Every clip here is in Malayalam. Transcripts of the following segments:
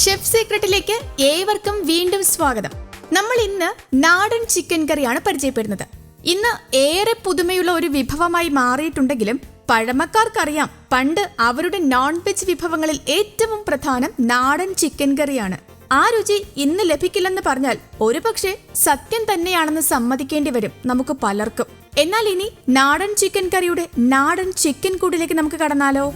ഷെഫ് സീക്രട്ടിലേക്ക് ഏവർക്കും വീണ്ടും സ്വാഗതം. നമ്മൾ ഇന്ന് നാടൻ ചിക്കൻ കറിയാണ് പരിചയപ്പെടുന്നത്. ഇന്ന് ഏറെ പുതുമയുള്ള ഒരു വിഭവമായി മാറിയിട്ടുണ്ടെങ്കിലും പഴമക്കാർക്കറിയാം പണ്ട് അവരുടെ നോൺ വെജ് വിഭവങ്ങളിൽ ഏറ്റവും പ്രധാനം നാടൻ ചിക്കൻ കറിയാണ്. ആ രുചി ഇന്ന് ലഭിക്കില്ലെന്ന് പറഞ്ഞാൽ ഒരുപക്ഷെ സത്യം തന്നെയാണെന്ന് സമ്മതിക്കേണ്ടി വരും നമുക്ക് പലർക്കും. എന്നാൽ ഇനി നാടൻ ചിക്കൻ കറിയുടെ നാടൻ ചിക്കൻ കൂടിലേക്ക് നമുക്ക് കടന്നാലോ?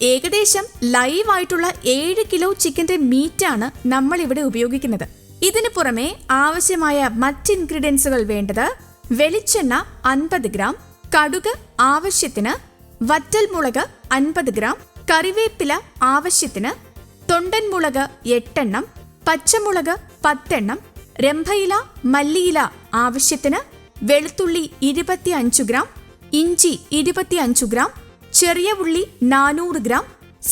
ഏകദേശം ലൈവ് ആയിട്ടുള്ള ഏഴ് കിലോ ചിക്കന്റെ മീറ്റാണ് നമ്മൾ ഇവിടെ ഉപയോഗിക്കുന്നത്. ഇതിനു പുറമെ ആവശ്യമായ മറ്റ് ഇൻഗ്രീഡിയൻസുകൾ വേണ്ടത് വെളിച്ചെണ്ണ അൻപത് ഗ്രാം കടുക് ആവശ്യത്തിന് വറ്റൽമുളക് അൻപത് ഗ്രാം കറിവേപ്പില ആവശ്യത്തിന് തൊണ്ടൻ മുളക് എട്ടെണ്ണം പച്ചമുളക് പത്തെണ്ണം രംഭയില മല്ലിയില ആവശ്യത്തിന് വെളുത്തുള്ളി ഇരുപത്തി അഞ്ചു ഗ്രാം ഇഞ്ചി ഇരുപത്തി അഞ്ചു ഗ്രാം ചെറിയ ഉള്ളി നാനൂറ് ഗ്രാം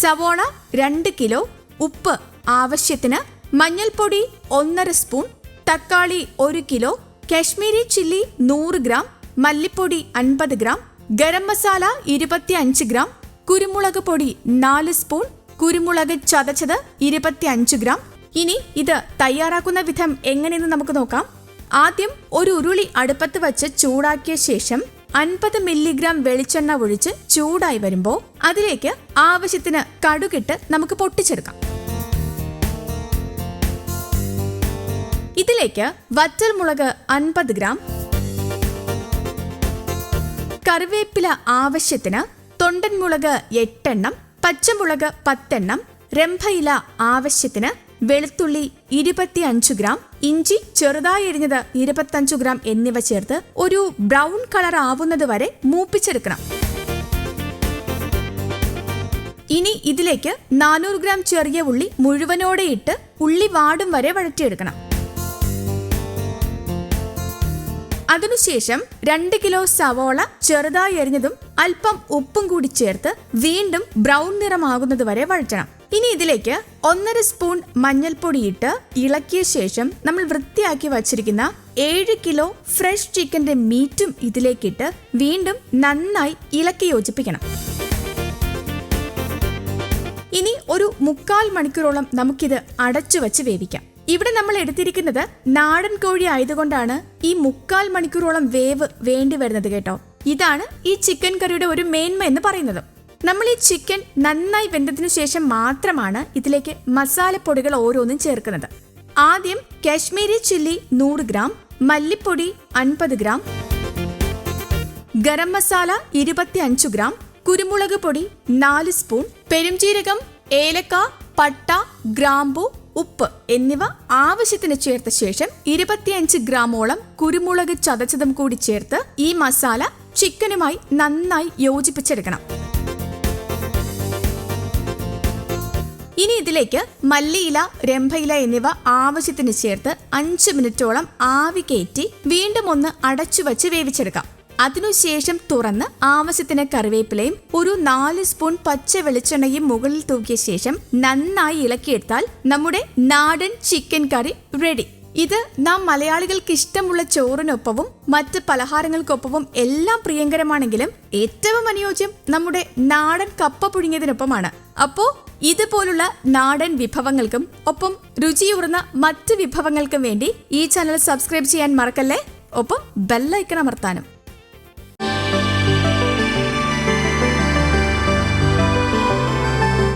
സവോള രണ്ട് കിലോ ഉപ്പ് ആവശ്യത്തിന് മഞ്ഞൾപ്പൊടി ഒന്നര സ്പൂൺ തക്കാളി ഒരു കിലോ കാശ്മീരി ചില്ലി നൂറ് ഗ്രാം മല്ലിപ്പൊടി അൻപത് ഗ്രാം ഗരം മസാല ഇരുപത്തി അഞ്ച് ഗ്രാം കുരുമുളക് പൊടി നാല് സ്പൂൺ കുരുമുളക് ചതച്ചത് ഇരുപത്തി അഞ്ച് ഗ്രാം. ഇനി ഇത് തയ്യാറാക്കുന്ന വിധം എങ്ങനെയെന്ന് നമുക്ക് നോക്കാം. ആദ്യം ഒരു ഉരുളി അടുപ്പത്ത് വച്ച് ചൂടാക്കിയ ശേഷം അൻപത് മില്ലിഗ്രാം വെളിച്ചെണ്ണ ഒഴിച്ച് ചൂടായി വരുമ്പോൾ അതിലേക്ക് ആവശ്യത്തിന് കടുകിട്ട് നമുക്ക് പൊട്ടിച്ചെടുക്കാം. ഇതിലേക്ക് വറ്റൽമുളക് അൻപത് ഗ്രാം കറിവേപ്പില ആവശ്യത്തിന് തൊണ്ടൻമുളക് എട്ടെണ്ണം പച്ചമുളക് പത്തെണ്ണം രംഭയില ആവശ്യത്തിന് വെളുത്തുള്ളി ഇരുപത്തിയഞ്ചു ഗ്രാം ഇഞ്ചി ചെറുതായി എരിഞ്ഞത് ഇരുപത്തഞ്ചു ഗ്രാം എന്നിവ ചേർത്ത് ഒരു ബ്രൗൺ കളർ ആവുന്നത് വരെ മൂപ്പിച്ചെടുക്കണം. ഇനി ഇതിലേക്ക് നാനൂറ് ഗ്രാം ചെറിയ ഉള്ളി മുഴുവനോടെ ഇട്ട് ഉള്ളി വാടും വരെ വഴറ്റിയെടുക്കണം. അതിനുശേഷം രണ്ട് കിലോ സവോള ചെറുതായി എരിഞ്ഞതും അല്പം ഉപ്പും കൂടി ചേർത്ത് വീണ്ടും ബ്രൗൺ നിറമാകുന്നത് വരെ വഴറ്റണം. ഇനി ഇതിലേക്ക് ഒന്നര സ്പൂൺ മഞ്ഞൾപ്പൊടിയിട്ട് ഇളക്കിയ ശേഷം നമ്മൾ വൃത്തിയാക്കി വച്ചിരിക്കുന്ന ഏഴ് കിലോ ഫ്രഷ് ചിക്കന്റെ മീറ്റും ഇതിലേക്കിട്ട് വീണ്ടും നന്നായി ഇളക്കി യോജിപ്പിക്കണം. ഇനി ഒരു മുക്കാൽ മണിക്കൂറോളം നമുക്കിത് അടച്ചു വച്ച് വേവിക്കാം. ഇവിടെ നമ്മൾ എടുത്തിരിക്കുന്നത് നാടൻ കോഴി ആയതുകൊണ്ടാണ് ഈ മുക്കാൽ മണിക്കൂറോളം വേവ് വേണ്ടി വരുന്നത് കേട്ടോ. ഇതാണ് ഈ ചിക്കൻ കറിയുടെ ഒരു മേന്മ എന്ന് പറയുന്നത്. നമ്മൾ ഈ ചിക്കൻ നന്നായി വെന്തതിനു ശേഷം മാത്രമാണ് ഇതിലേക്ക് മസാലപ്പൊടികൾ ഓരോന്നും ചേർക്കുന്നത്. ആദ്യം കാശ്മീരി ചില്ലി നൂറ് ഗ്രാം മല്ലിപ്പൊടി അൻപത് ഗ്രാം ഗരം മസാല ഇരുപത്തി അഞ്ച് ഗ്രാം കുരുമുളക് പൊടി നാല് സ്പൂൺ പെരുംജീരകം ഏലക്ക പട്ട ഗ്രാമ്പു ഉപ്പ് എന്നിവ ആവശ്യത്തിന് ചേർത്ത ശേഷം ഇരുപത്തിയഞ്ച് ഗ്രാമോളം കുരുമുളക് ചതച്ചതും കൂടി ചേർത്ത് ഈ മസാല ചിക്കനുമായി നന്നായി യോജിപ്പിച്ചെടുക്കണം. ഇനി ഇതിലേക്ക് മല്ലിയില രംഭയില എന്നിവ ആവശ്യത്തിന് ചേർത്ത് അഞ്ച് മിനിറ്റോളം ആവി കയറ്റി വീണ്ടും ഒന്ന് അടച്ചു വച്ച് വേവിച്ചെടുക്കാം. അതിനുശേഷം തുറന്ന് ആവശ്യത്തിന് കറിവേപ്പിലയും ഒരു നാല് സ്പൂൺ പച്ച വെളിച്ചെണ്ണയും മുകളിൽ തൂക്കിയ ശേഷം നന്നായി ഇളക്കിയെടുത്താൽ നമ്മുടെ നാടൻ ചിക്കൻ കറി റെഡി. ഇത് നാം മലയാളികൾക്ക് ഇഷ്ടമുള്ള ചോറിനൊപ്പവും മറ്റ് പലഹാരങ്ങൾക്കൊപ്പവും എല്ലാം പ്രിയങ്കരമാണെങ്കിലും ഏറ്റവും അനുയോജ്യം നമ്മുടെ നാടൻ കപ്പ പുഴുങ്ങിയതിനൊപ്പമാണ്. അപ്പോ ഇതുപോലുള്ള നാടൻ വിഭവങ്ങൾക്കും ഒപ്പം രുചിയൂർന്ന മറ്റ് വിഭവങ്ങൾക്കും വേണ്ടി ഈ ചാനൽ സബ്സ്ക്രൈബ് ചെയ്യാൻ മറക്കല്ലേ? ഒപ്പം ബെല്ലൈക്കൺ അമർത്താനും.